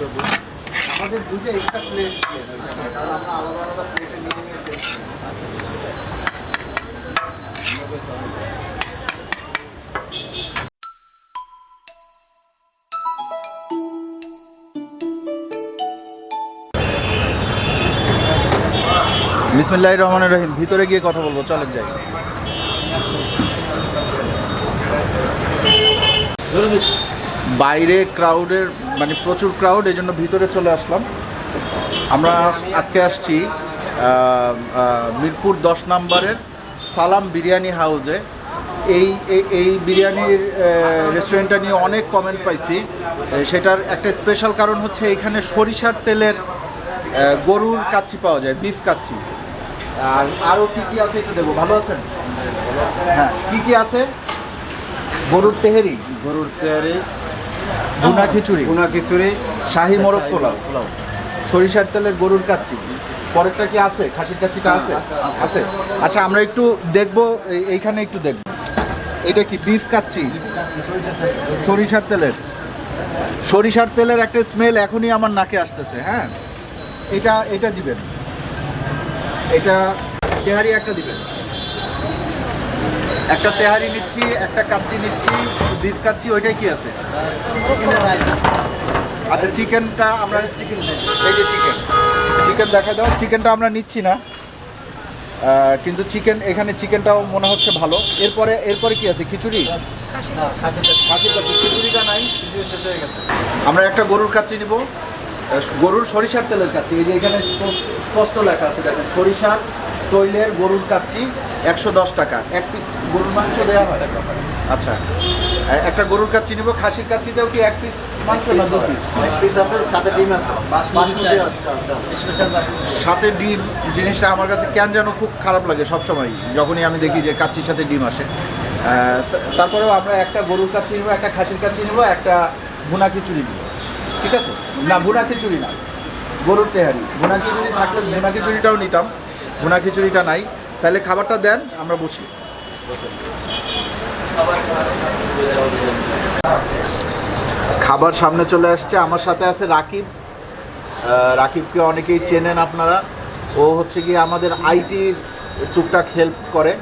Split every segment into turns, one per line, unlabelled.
দুটো আমাদের প্লেট কারণ আমরা আলাদা আলাদা প্লেটে নিয়ে।
বিসমিল্লাহ রহমানের রহিম, ভিতরে গিয়ে কথা বলব, চলেন যাই। বাইরে ক্রাউডের মানে প্রচুর ক্রাউড এই জন্য ভিতরে চলে আসলাম। আমরা আজ- আজকে আসছি মিরপুর দশ নম্বরের সালাম বিরিয়ানি হাউসে। এই, এই- বিরিয়ানির রেস্টুরেন্টটা নিয়ে অনেক কমেন্ট পাইছি। সেটার একটা স্পেশাল কারণ হচ্ছে এখানে সরিষার তেলের গরুর কাচ্চি পাওয়া যায় বিফ কাচ্চি। আর আরও কী কী আছে একটু দেখব ভালো আছেন? হ্যাঁ কী কী আছে? গরুর তেহেরি।
গরুর তেয়ারি
ভুনা খিচুড়ি।
পুনা খিচুড়ি
শাহি মোরগ পোলাও। সরিষার তেলের গরুর কাচ্চি। পরেরটা কি আছে? খাসির কাচ্চিটা আছে? আছে। আচ্ছা আমরা একটু দেখব এই- এইখানে একটু দেখব। এটা কি বিফ কাচ্চি? সরিষার তেলের। সরিষার তেলের একটা স্মেল এখনই আমার নাকে আসতেছে হ্যাঁ? এটা এটা দিবেন। এটা তেহারি একটা দিবেন। একটা তেহারি নিচ্ছি, একটা কাচ্চি নিচ্ছি, বিফ কাচ্চি, ওইটাই কি আছে? আচ্ছা চিকেনটা আমরা চিকেন এই যে চিকেন। চিকেন দেখা দাও। চিকেনটা আমরা নিচ্ছি না। কিন্তু চিকেন, এখানে চিকেনটাও মনে হচ্ছে ভালো। এরপরে এরপরে কি আছে? খিচুড়ি? খিচুড়িটা নাই। আমরা একটা গরুর কাচ্চি নিব। গরুর সরিষার তেলের কাচ্চি। এই যে এখানে স্পষ্ট লেখা আছে, দেখেন। সরিষার তৈলের গরুর কাচ্চি একশো দশ টাকা। এক পিস গরুর মাংস দেওয়া হয়। আচ্ছা। একটা গরুর কাচ্চি নিব খাসির কাচ্চিতেও কি এক পিস মাংস না দু পিস
এক পিস আছে সাথে ডিম আছে।
সাথে ডিম জিনিসটা আমার কাছে কেন যেন খুব খারাপ লাগে সবসময় যখনই আমি দেখি যে কাচ্চির সাথে ডিম আসে। তারপরেও আমরা একটা গরুর কাচ্চি নিব একটা খাসির কাচ্চি নিব একটা ভুনা খিচুড়ি নিব। ঠিক আছে? না ভুনা খিচুড়ি না। গরুর তেহারি। ভুনা খিচুড়ি থাকলে ভুনা খিচুড়িটাও নিতাম। ভুনা খিচুড়িটা নাই। তাহলে খাবারটা দেন, আমরা বসি। খাবার সামনে চলে আসছে। আমার সাথে আছে রাকিব। রাকিবকে অনেকেই চেনেন আপনারা। ও হচ্ছে গিয়ে আমাদের আইটির টুকটাক হেল্প করে।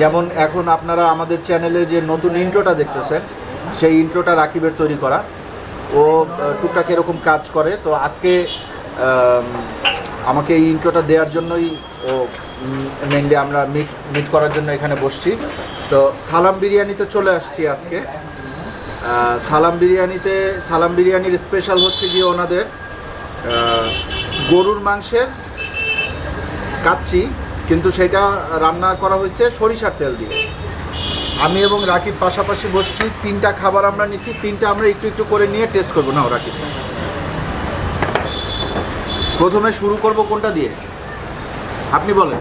যেমন এখন আপনারা আমাদের চ্যানেলে যে নতুন ইন্ট্রোটা দেখতেছেন, সেই ইন্ট্রোটা রাকিবের তৈরি করা। ও টুকটাক এরকম কাজ করে। তো আজকে আমাকে এই ইন্ট্রোটা দেওয়ার জন্যই, ও মেনলি আমরা মিট মিট করার জন্য এখানে বসছি। তো সালাম বিরিয়ানিতে চলে আসছি আজকে। সালাম বিরিয়ানিতে, সালাম বিরিয়ানির স্পেশাল হচ্ছে গিয়ে ওনাদের গরুর মাংসের কাচ্চি, কিন্তু সেটা রান্না করা হয়েছে সরিষার তেল দিয়ে। আমি এবং রাকিব পাশাপাশি বসছি, তিনটা খাবার আমরা নিছি, তিনটা আমরা একটু একটু করে নিয়ে টেস্ট করব। না রাকিব। প্রথমে শুরু করব কোনটা দিয়ে? আপনি বলেন।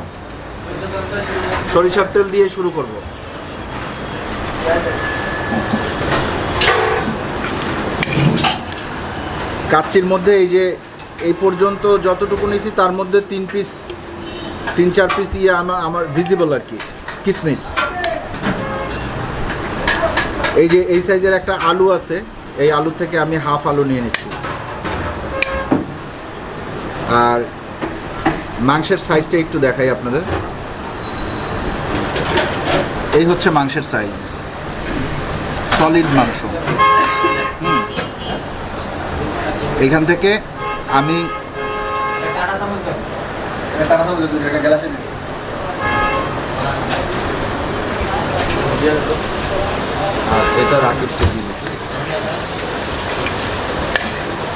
সরিষার তেল দিয়ে শুরু করব। কাচ্চির মধ্যে এই যে, এই পর্যন্ত যতটুকু নিয়েছি, তার মধ্যে তিন পিস তিন চার পিস ইয়ে আমার আমার ভিজিবল আর কি, কিসমিস। এই যে, এই সাইজের একটা আলু আছে, এই আলু থেকে আমি হাফ আলু নিয়ে নিচ্ছি। আর মাংসের সাইজটা একটু দেখাই আপনাদের। এই হচ্ছে মাংসের সাইজ সলিড মাংস। এখান থেকে আমি এটা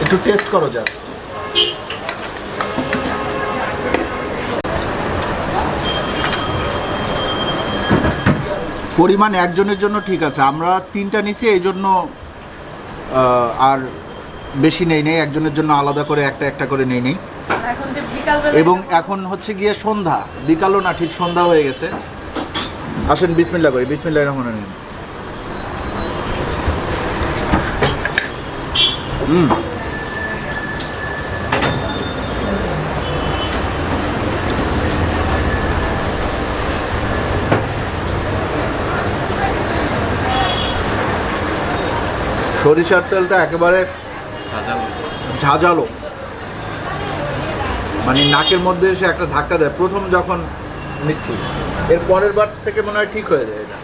একটু টেস্ট করো জাস্ট পরিমাণ একজনের জন্য ঠিক আছে। আমরা তিনটা নিছি এই জন্য আর বেশি নেই নেই। একজনের জন্য আলাদা করে একটা একটা করে নেই নেই। এবং এখন হচ্ছে গিয়ে সন্ধ্যা। বিকালও না ঠিক সন্ধ্যা হয়ে গেছে। আসেন বিসমিল্লা করি। বিসমিল্লাহ রহমান রহিম। হুম। সরিষার তেলটা একেবারে ঝাঁঝালো। মানে নাকের মধ্যে এসে একটা ধাক্কা দেয় প্রথম যখন নিচ্ছি। এর পরের বার থেকে মনে হয় ঠিক হয়ে যায় এটা।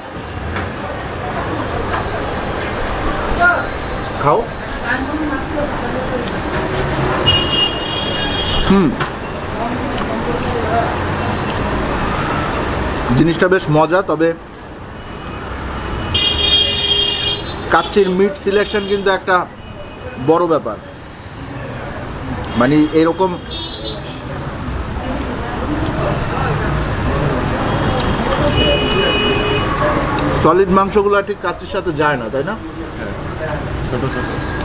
খাও। হুম। জিনিসটা বেশ মজা তবে কাচ্চির মিট সিলেকশন কিন্তু একটা বড় ব্যাপার। মানে এরকম সলিড মাংসগুলো ঠিক কাচ্চির সাথে যায় না তাই না?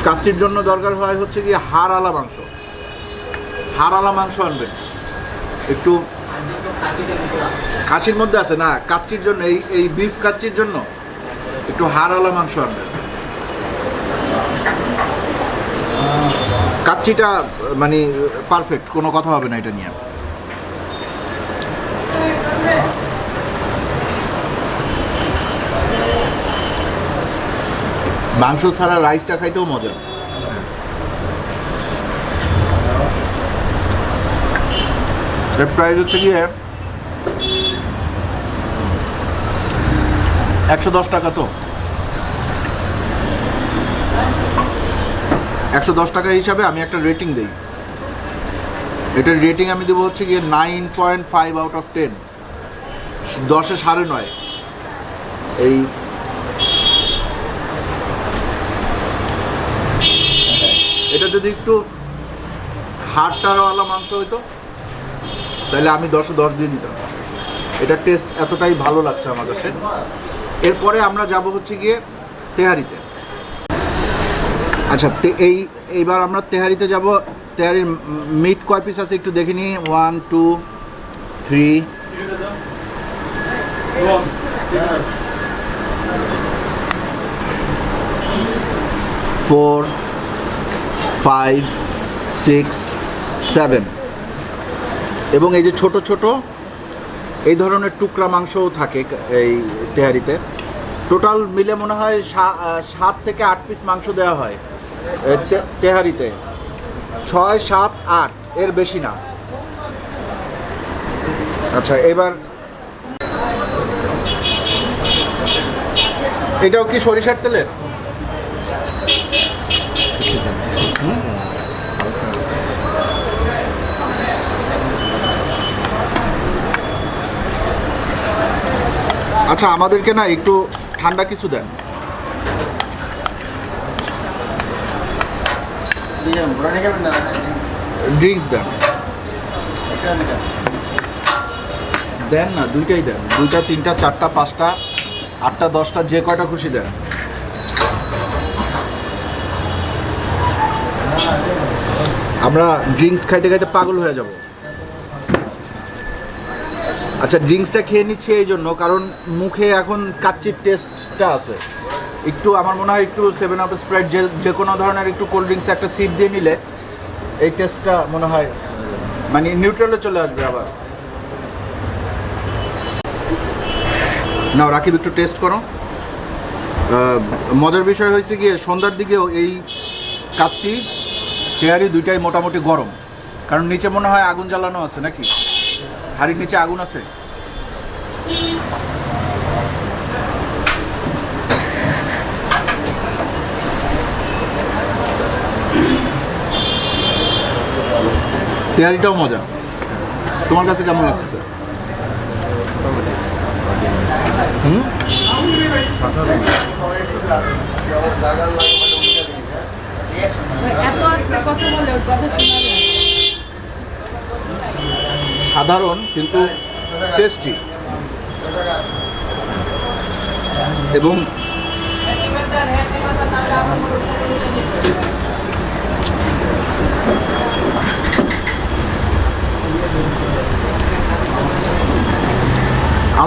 কাচ্চির জন্য দরকার হয় হচ্ছে কি হাড় মাংস। হাড় মাংস আনবেন। একটু খাসির মধ্যে আছে না? কাচ্চির জন্য এই এই বিফ কাচ্চির জন্য একটু হাড় মাংস আনবেন। কাচ্চিটা মানে পারফেক্ট কোনো কথা হবে না এটা নিয়ে। মাংস ছাড়া রাইসটা খাইতেও মজা। প্রাইস হচ্ছে গিয়ে একশো দশ টাকা তো। একশো দশ টাকা হিসাবে আমি একটা রেটিং দিই। এটার রেটিং আমি দেবো হচ্ছে গিয়ে nine point five out of ten দশে সাড়ে নয়। এই এটা যদি একটু হাড়টারওয়ালা মাংস হইতো, তাহলে আমি দশে দশ দিয়ে দিতাম। এটা টেস্ট এতটাই ভালো লাগছে আমার কাছে। এরপরে আমরা যাব হচ্ছে গিয়ে তেহারিতে। আচ্ছা এই, এইবার আমরা তেহারিতে যাব। তেহারির মিট কয় পিস আছে একটু দেখে নিই। One two three four five six seven এবং এই যে ছোট ছোট, এই ধরনের টুকরা মাংসও থাকে এই তেহারিতে। টোটাল মিলে মনে হয় সাত থেকে আট পিস মাংস দেওয়া হয়। তেহারিতে। ছয়, সাত, আট, এর বেশি না। আচ্ছা এবার এটাও কি সরিষার তেলের? আচ্ছা আমাদেরকে না একটু ঠান্ডা কিছু দেন
দিয়ে মোটামুটি খাবেন না
ড্রিঙ্কস দেন। দেন না দুইটাই দেন। দুইটা তিনটা চারটা পাঁচটা আটটা দশটা যে কয়টা খুশি দেন। আমরা ড্রিঙ্কস খাইতে খাইতে পাগল হয়ে যাব। আচ্ছা ড্রিঙ্কসটা খেয়ে নিচ্ছি এই জন্য কারণ মুখে এখন কাচ্চির টেস্টটা আছে। একটু আমার মনে হয় একটু সেভেন আপ স্প্রাইট যে যে কোনো ধরনের একটু কোল্ড ড্রিঙ্কস একটা সিপ দিয়ে নিলে এই টেস্টটা মনে হয় মানে নিউট্রালে চলে আসবে আবার। নাও, রাকিব, একটু টেস্ট করো। মজার বিষয় হয়েছে গিয়ে সন্ধ্যার দিকেও এই কাচ্চি তেয়ারি দুইটাই মোটামুটি গরম। কারণ নিচে মনে হয় আগুন জ্বালানো আছে নাকি? হাড়ির নিচে আগুন আছে? তেয়ারিটাও মজা। তোমার কাছে কেমন লাগতেছে? হুম? সাধারণ কিন্তু টেস্টি এবং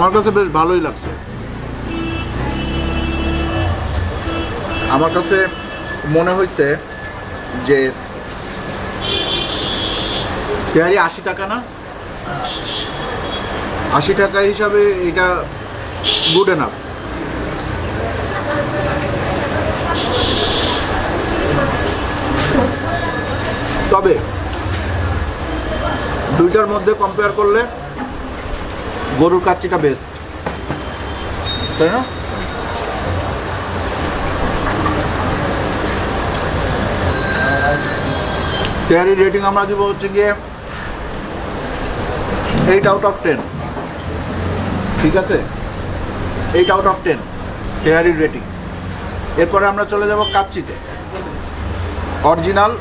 আমার কাছে বেশ ভালোই লাগছে। আমার কাছে মনে হয়েছে যে তেহারি আশি টাকা না? আশি টাকা হিসাবে এটা গুড এনাফ তবে দুইটার মধ্যে কম্পেয়ার করলে গরুর কাচ্চিটা বেস্ট তাই না? তেয়ারি রেটিং আমরা দিব হচ্ছে গিয়ে এইট আউট অফ টেন ঠিক আছে? এইট আউট অফ টেন তেয়ারির রেটিং এরপরে আমরা চলে যাব কাচ্চিতে। অরিজিনাল,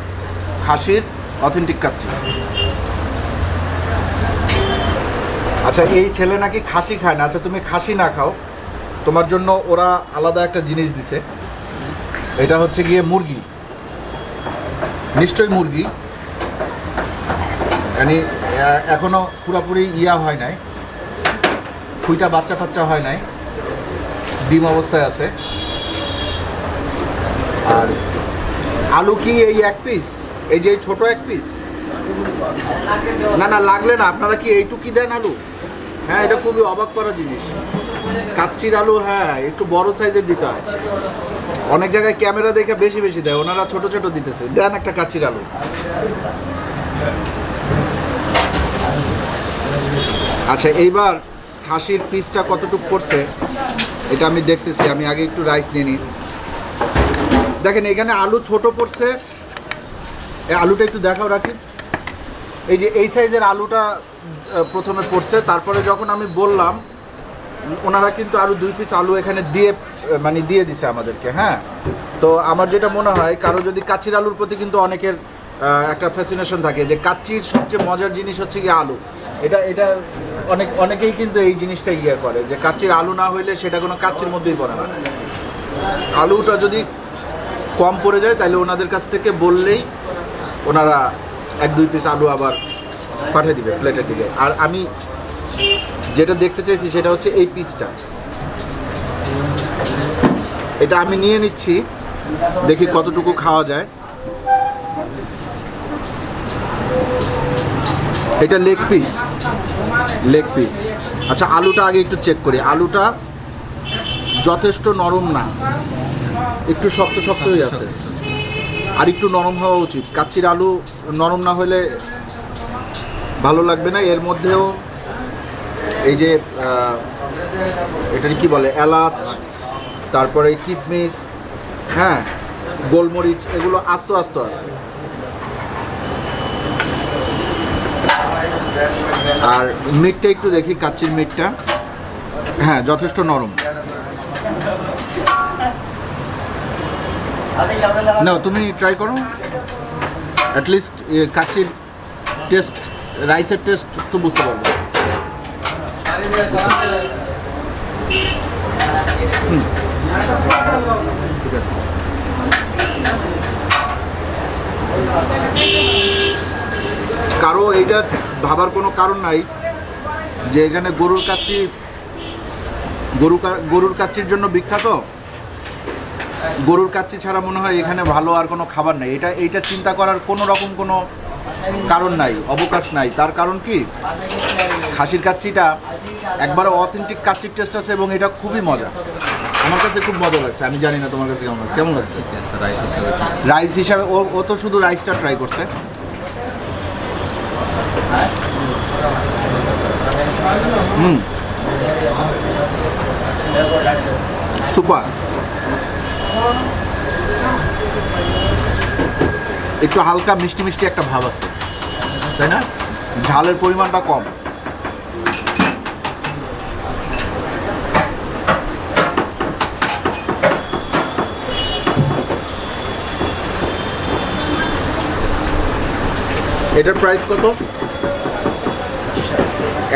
খাসির অথেন্টিক কাচ্চি। আচ্ছা এই ছেলে নাকি খাসি খায় না। আচ্ছা তুমি খাসি না খাও। তোমার জন্য ওরা আলাদা একটা জিনিস দিছে। এটা হচ্ছে গিয়ে মুরগি। নিশ্চয়ই মুরগি। মানে আহ, এখনও পুরোপুরি ইয়া হয় নাই। খুইটা বাচ্চা টাচ্চা হয় নাই। ডিম অবস্থায় আছে। আর আলু কি এই এক পিস এই যে ছোট এক পিস না না লাগলে না। আপনারা কি এইটুকি দেন আলু? হ্যাঁ এটা খুবই অবাক করা জিনিস। কাচ্চির আলু হ্যাঁ একটু বড় সাইজের দিতে হয়। অনেক জায়গায় ক্যামেরা দেখে বেশি বেশি দেয়, ওনারা ছোট ছোট দিতেছে। দেন একটা কাচ্চির আলু। আচ্ছা এইবার খাসির পিসটা কতটুকু পড়ছে এটা আমি দেখতেছি। আমি আগে একটু রাইস নিয়ে নিই। দেখেন, এখানে আলু ছোট পড়ছে। এই আলুটা একটু দেখাও রাখি। এই যে, এই সাইজের আলুটা প্রথমে পড়ছে তারপরে যখন আমি বললাম, ওনারা কিন্তু আরও দুই পিস আলু এখানে দিয়ে মানে দিয়ে দিছে আমাদেরকে হ্যাঁ? তো আমার যেটা মনে হয়, কারও যদি কাচ্চির আলুর প্রতি কিন্তু অনেকের একটা ফ্যাসিনেশন থাকে যে কাচ্চির সবচেয়ে মজার জিনিস হচ্ছে কি আলু। এটা এটা অনেক, অনেকেই কিন্তু এই জিনিসটা ইয়ে করে যে কাচ্চির আলু না হইলে সেটা কোনো কাচ্চির মধ্যেই পড়ে না। আলুটা যদি কম পড়ে যায়, তাহলে ওনাদের কাছ থেকে বললেই ওনারা এক, দুই পিস আলু আবার পাঠিয়ে দিবে প্লেটের দিকে। আর আমি যেটা দেখতে চাইছি সেটা হচ্ছে এই পিসটা এটা আমি নিয়ে নিচ্ছি, দেখি কতটুকু খাওয়া যায়। এটা লেগ পিস লেগ পিস আচ্ছা আলুটা আগে একটু চেক করি। আলুটা যথেষ্ট নরম না। একটু শক্ত শক্তই আছে। আর একটু নরম হওয়া উচিত। কাচ্চির আলু নরম না হলে ভালো লাগবে না। এর মধ্যেও এই যে এটার কি বলে, এলাচ, তারপরে কিশমিশ হ্যাঁ গোলমরিচ, এগুলো আস্ত আস্ত আছে। আর মিটটা একটু দেখি, কাচ্চির মিটটা। হ্যাঁ যথেষ্ট নরম। না তুমি ট্রাই করো। অ্যাটলিস্ট কাচ্চির টেস্ট রাইসের টেস্ট তো বুঝতে পারব। কারও এইটা ভাবার কোনো কারণ নাই যে এখানে গরুর কাচ্চি, গরু গরুর কাচ্চির জন্য বিখ্যাত। গরুর কাচ্চি ছাড়া মনে হয় এখানে ভালো আর কোনো খাবার নেই। এটা, এইটা চিন্তা করার কোনো রকম কোনো কারণ নাই অবকাশ নাই। তার কারণ কি? খাসির কাচ্চিটা একবারে অথেন্টিক কাচ্চির টেস্ট আছে এবং এটা খুবই মজা। আমার কাছে খুব মজা লাগছে আমি জানি না তোমার কাছে কেমন। কেমন লাগছে?
রাইস হিসেবে
রাইস হিসাবে ও ও তো শুধু রাইসটা ট্রাই করছে। হুম। সুপার। একটু হালকা মিষ্টি মিষ্টি একটা ভাব আছে। তাই না? ঝালের পরিমাণটা কম। এটার প্রাইস কত?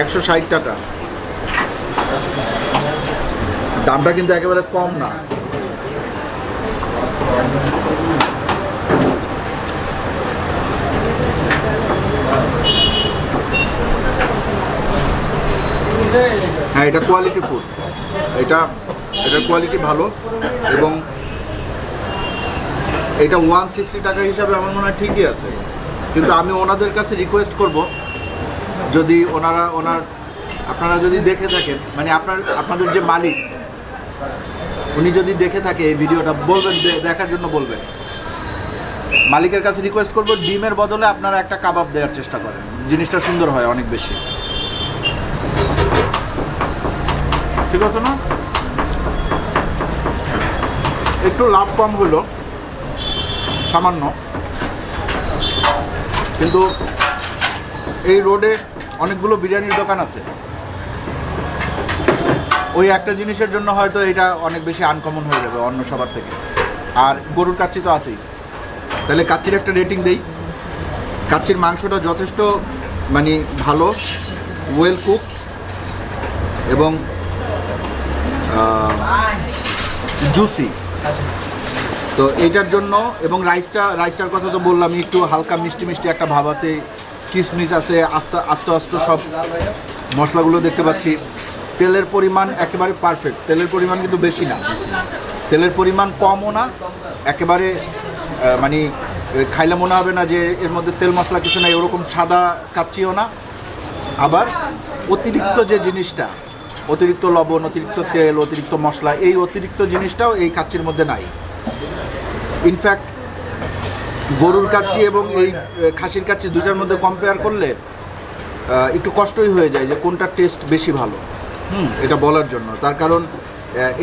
একশো ষাট টাকা। দামটা কিন্তু একেবারে কম না। হ্যাঁ এটা কোয়ালিটি ফুড এটা, এটার কোয়ালিটি ভালো এবং এটা ওয়ান সিক্সটি টাকা হিসাবে আমার মনে হয় ঠিকই আছে। কিন্তু আমি ওনাদের কাছে রিকোয়েস্ট করব, যদি ওনারা, ওনার, আপনারা যদি দেখে থাকেন মানে আপনার, আপনাদের যে মালিক, উনি যদি দেখে থাকে এই ভিডিওটা, বলবেন দেখার জন্য বলবেন। মালিকের কাছে রিকোয়েস্ট করব, ডিমের বদলে আপনারা একটা কাবাব দেওয়ার চেষ্টা করেন। জিনিসটা সুন্দর হয় অনেক বেশি। ঠিক আছে না? একটু লাভ কম হলো সামান্য। কিন্তু এই রোডে অনেকগুলো বিরিয়ানির দোকান আছে। ওই একটা জিনিসের জন্য হয়তো এটা অনেক বেশি আনকমন হয়ে যাবে অন্য সবার থেকে। আর গরুর কাচ্চি তো আছেই। তাহলে কাচ্চির একটা রেটিং দেই। কাচ্চির মাংসটা যথেষ্ট মানে ভালো ওয়েল কুক এবং জুসি তো এইটার জন্য এবং রাইসটা রাইসটার কথা তো বললাম, একটু হালকা মিষ্টি মিষ্টি একটা ভাব আছে কিশমিশ আছে, আস্তে আস্তে আস্তে সব মশলাগুলো দেখতে পাচ্ছি। তেলের পরিমাণ একেবারে পারফেক্ট তেলের পরিমাণ কিন্তু বেশি না। তেলের পরিমাণ কমও না, একেবারে মানে খাইলে মনে হবে না যে এর মধ্যে তেল মশলা কিছু নাই, ওরকম সাদা কাচ্ছিও না। আবার অতিরিক্ত যে জিনিসটা অতিরিক্ত লবণ, অতিরিক্ত তেল, অতিরিক্ত মশলা, এই অতিরিক্ত জিনিসটাও এই কাচ্চির মধ্যে নাই। ইনফ্যাক্ট গরুর কাচ্চি এবং এই খাসির কাচ্চি দুইটার মধ্যে কম্পেয়ার করলে একটু কষ্টই হয়ে যায় যে কোনটা টেস্ট বেশি ভালো। হুম, এটা বলার জন্য। তার কারণ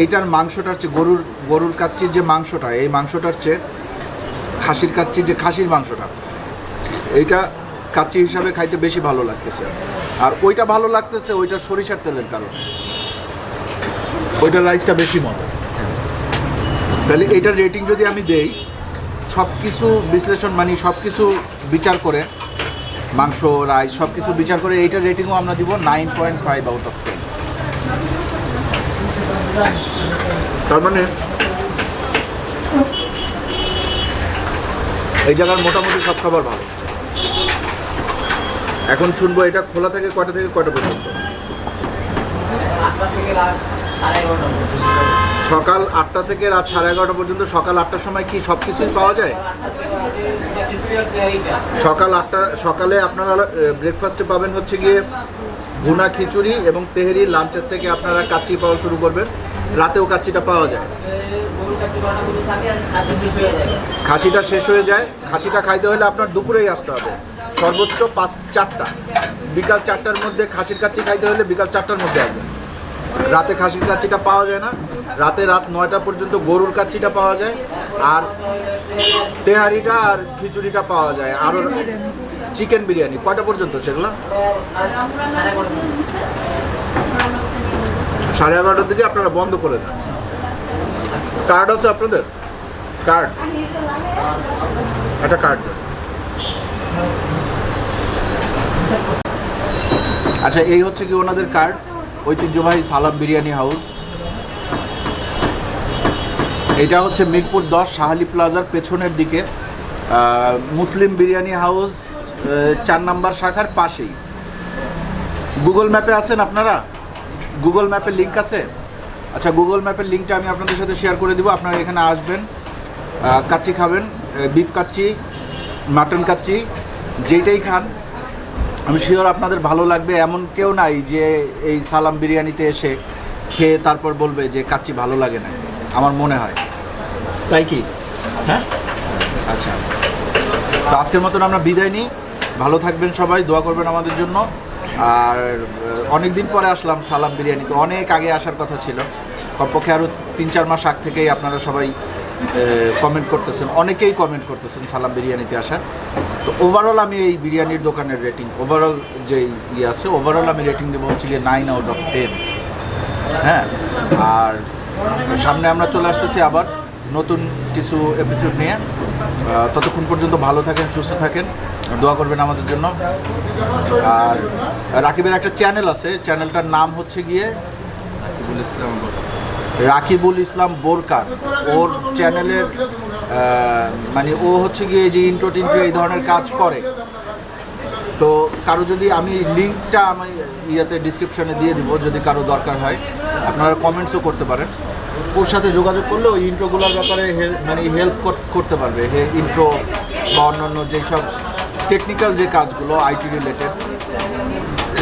এইটার মাংসটার চেয়ে গরুর গরুর কাচ্চির যে মাংসটা, এই মাংসটার চেয়ে খাসির কাচ্চির যে খাসির মাংসটা, এইটা কাচ্চি হিসাবে খাইতে বেশি ভালো লাগতেছে। আর ওইটা ভালো লাগতেছে, ওইটা সরিষার তেলের কারণে। ওইটা রাইসটা বেশি মজা তাহলে এইটার রেটিং যদি আমি দেই সব কিছু বিশ্লেষণ মানে সব কিছু বিচার করে, মাংস রাইস সব কিছু বিচার করে এইটার রেটিংও আমরা দিব nine point five out of ten তার মানে এই জায়গার মোটামুটি সব খাবার ভালো। এখন শুনব এটা খোলা থেকে কটা থেকে কটা পর্যন্ত? সকাল আটটা থেকে রাত সাড়ে এগারোটা পর্যন্ত সকাল আটটার সময় কি সব কিছুই পাওয়া যায়? সকাল আটটা সকালে আপনারা ব্রেকফাস্টে পাবেন হচ্ছে গিয়ে ভুনা খিচুড়ি এবং তেহেরি লাঞ্চের থেকে আপনারা কাচ্চি পাওয়া শুরু করবেন। রাতেও কাচ্চিটা পাওয়া যায়। খাসিটা শেষ হয়ে যায়। খাসিটা খাইতে হলে আপনার দুপুরেই আসতে হবে। সর্বোচ্চ পাঁচ চারটা। বিকাল চারটার মধ্যে খাসির কাচ্চি খাইতে হলে বিকাল চারটার মধ্যে আসবেন রাতে খাসির কাচ্চিটা পাওয়া যায় না। রাতে রাত নয়টা পর্যন্ত গরুর কাচ্চিটা পাওয়া যায় আর তেহারিটা আর খিচুড়িটা পাওয়া যায়। আরও চিকেন বিরিয়ানি। কয়টা পর্যন্ত সেগুলো? সাড়ে এগারোটার দিকে আপনারা বন্ধ করে দেন। কার্ড আছে আপনাদের? কার্ড? একটা কার্ড। আচ্ছা এই হচ্ছে কি ওনাদের কার্ড ঐতিহ্যবাহী সালাম বিরিয়ানি হাউস এটা হচ্ছে মিরপুর দশ শাহালি প্লাজার পেছনের দিকে। মুসলিম বিরিয়ানি হাউস চার নাম্বার শাখার পাশেই। গুগল ম্যাপে আছেন আপনারা? গুগল ম্যাপের লিঙ্ক আছে? আচ্ছা গুগল ম্যাপের লিঙ্কটা আমি আপনাদের সাথে শেয়ার করে দিব, আপনারা এখানে আসবেন। কাচ্চি খাবেন বিফ কাচ্চি মাটন কাচ্চি, যেইটাই খান। আমি শিওর আপনাদের ভালো লাগবে। এমন কেউ নাই যে এই সালাম বিরিয়ানিতে এসে খেয়ে তারপর বলবে যে, কাচ্চি ভালো লাগে না। আমার মনে হয়। তাই কি? হ্যাঁ? আচ্ছা। তো আজকের মতন আমরা বিদায় নিই। ভালো থাকবেন সবাই, দোয়া করবেন আমাদের জন্য। আর অনেক দিন পরে আসলাম সালাম বিরিয়ানি তো অনেক আগে আসার কথা ছিল। কমপক্ষে আরও তিন চার মাস আগ থেকেই আপনারা সবাই কমেন্ট করতেছেন, অনেকেই কমেন্ট করতেছেন, সালাম বিরিয়ানিতে আসার। তো ওভারঅল আমি এই বিরিয়ানির দোকানের রেটিং ওভারঅল যে ইয়ে আছে ওভারঅল আমি রেটিং দেবো হচ্ছে গিয়ে নাইন আউট অফ টেন হ্যাঁ? আর সামনে আমরা চলে আসতেছি আবার নতুন কিছু এপিসোড নিয়ে। ততক্ষণ পর্যন্ত ভালো থাকেন, সুস্থ থাকেন, দোয়া করবেন আমাদের জন্য। আর রাকিবের একটা চ্যানেল আছে চ্যানেলটার নাম হচ্ছে গিয়ে
রাকিবুল ইসলাম
রাকিবুল ইসলাম বোরকার ওর চ্যানেলের মানে ও হচ্ছে গিয়ে যে ইন্ট্রো টিন্ট্রো এই ধরনের কাজ করে। তো কারও যদি আমি লিঙ্কটা আমি ইয়েতে ডিসক্রিপশনে দিয়ে দিব, যদি কারও দরকার হয়, আপনারা কমেন্টসও করতে পারেন। ওর সাথে যোগাযোগ করলে ওই ইন্ট্রোগুলোর ব্যাপারে মানে হেল্প করতে পারবে। হে ইন্ট্রো বা অন্যান্য যেসব টেকনিক্যাল যে কাজগুলো আইটি রিলেটেড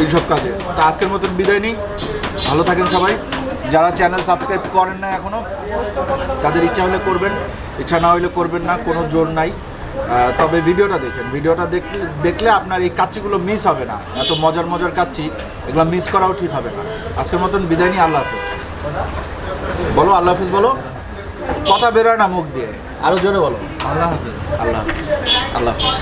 এইসব কাজে। তো আজকের মতন বিদায় নিই। ভালো থাকেন সবাই। যারা চ্যানেল সাবস্ক্রাইব করেন না এখনও তাদের ইচ্ছা হলে করবেন ইচ্ছা না হলে করবেন না কোনো জোর নাই। তবে ভিডিওটা দেখেন ভিডিওটা দেখলে দেখলে আপনার এই কাচ্চিগুলো মিস হবে না। এত মজার মজার কাচ্চি এগুলো মিস করাও ঠিক হবে না। আজকের মতন বিদায় নিই আল্লাহ হাফিজ। বলো আল্লাহ হাফিজ বলো। কথা বেরোয় না মুখ দিয়ে। আরও জোরে বলো।
আল্লাহ হাফিজ।
আল্লাহ হাফিজ। আল্লাহ হাফিজ।